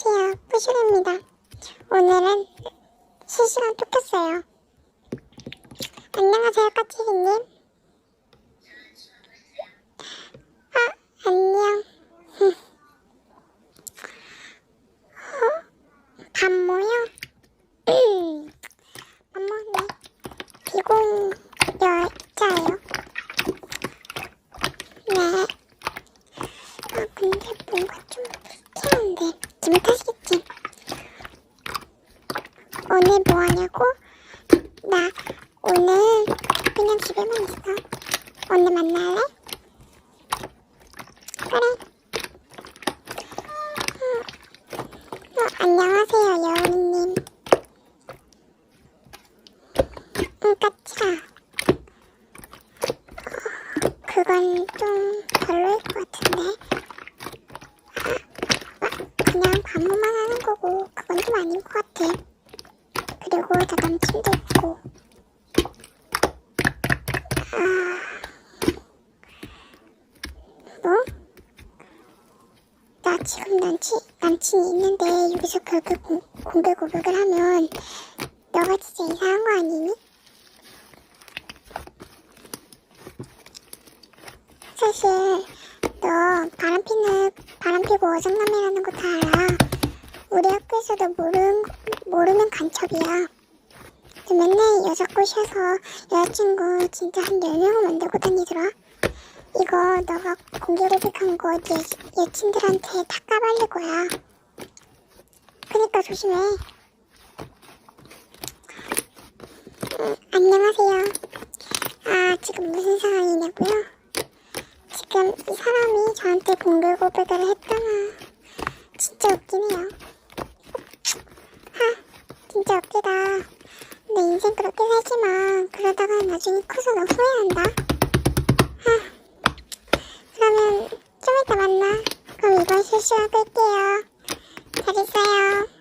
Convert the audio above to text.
안녕하세요. 뿌슈입니다 오늘은 실시간 토켰어요. 안녕하세요, 까치기님. 아, 안녕. 어? 밥 모여? 음, 밥 먹네. 비공 여자예요. 네. 아, 근데 뭔가 좀 기분 탓이겠지. 오늘 뭐 하냐고? 나 오늘 그냥 집에만 있어. 오늘 만날래? 그래. 어, 어, 안녕하세요, 여운이님. 응, 까치가. 어, 그건 좀 별로일 것 같은데. 아, 그냥 반문만 하는 거고, 그건 좀 아닌 것 같아. 그리고 나 남친도 있고. 아, 뭐? 나 지금 남친, 남친이 있는데 여기서 그렇게 공, 공개 고백을 하면 너가 진짜 이상한 거 아니니? 사실 너 바람 피는 바람 피고 어정남이라는 거 다 알아. 우리 학교에서도 모르는 모르면 간첩이야. 너 맨날 여자 꼬셔서 여자친구 진짜 한 10명은 만들고 다니더라. 이거 너가 공개 고백한 거 예, 여친들한테 다 까발릴 거야. 그니까 조심해. 음, 안녕하세요. 아, 지금 무슨 상황이냐고요? 지금 이 사람이 저한테 공개 고백을 했다나 진짜 웃기네요. 하, 진짜 웃기다. 내 인생 그렇게 살지마. 그러다가 나중에 커서 너 후회한다. 하, 그러면 좀 이따 만나. 그럼 이번 실시간 끌게요. 잘 있어요.